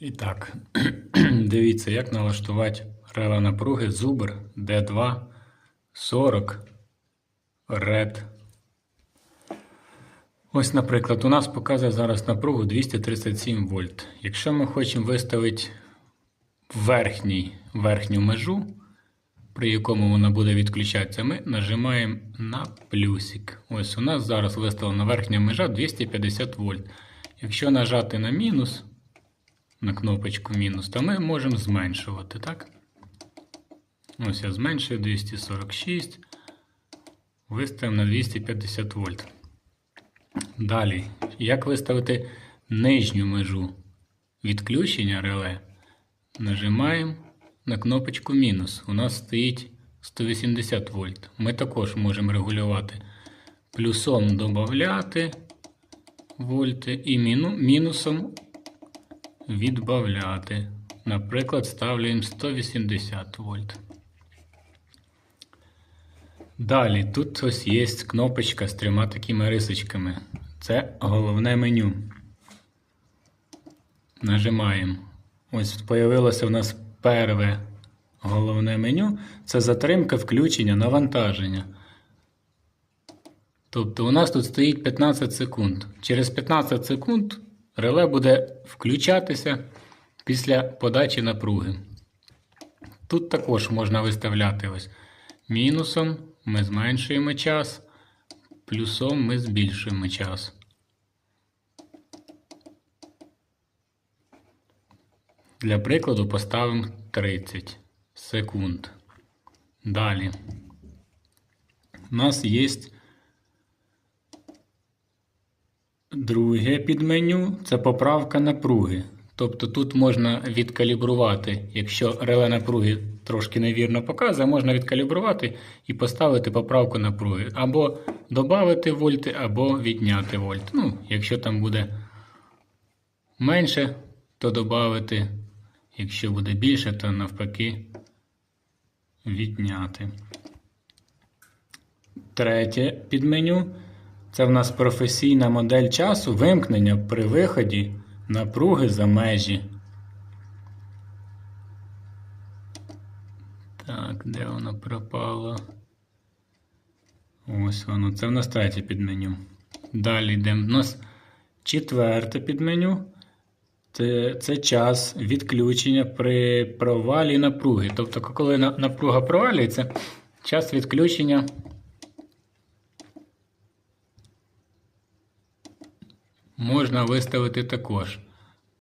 І так, дивіться, як налаштувати рела напруги Zubr D2 40 Red. Ось, наприклад, у нас показує зараз напругу 237 вольт. Якщо ми хочемо виставити верхній, верхню межу, при якому вона буде відключатися, ми нажимаємо на плюсик. Ось у нас зараз виставлена верхня межа 250 вольт. Якщо нажати на мінус, на кнопочку мінус, то ми можемо зменшувати, так? Ось я зменшую 246, виставимо на 250 вольт. Далі, як виставити нижню межу відключення реле? Нажимаємо на кнопочку мінус. У нас стоїть 180 вольт. Ми також можемо регулювати плюсом додати вольти і мінусом відбавляти. Наприклад, ставлюємо 180 вольт. Далі тут ось є кнопочка з трьома такими рисочками. Це головне меню. Нажимаємо. Ось появилося у нас перве головне меню. Це затримка включення навантаження. Тобто у нас тут стоїть 15 секунд. Через 15 секунд реле буде включатися після подачі напруги. Тут також можна виставляти ось мінусом ми зменшуємо час, плюсом ми збільшуємо час. Для прикладу поставимо 30 секунд. Далі. У нас є друге підменю це поправка напруги. Тобто тут можна відкалібрувати, якщо реле напруги трошки невірно показує, можна відкалібрувати і поставити поправку напруги. Або додати вольти, або відняти вольт. Ну, якщо там буде менше, то додати. Якщо буде більше, то навпаки відняти. Третє підменю це в нас професійна модель часу вимкнення при виході напруги за межі. Так, де воно пропало? Ось воно. Це в нас третє підменю. Далі йдемо. У нас четверте підменю. Це, це час відключення при провалі напруги. Тобто, коли напруга провалюється, час відключення можна виставити також.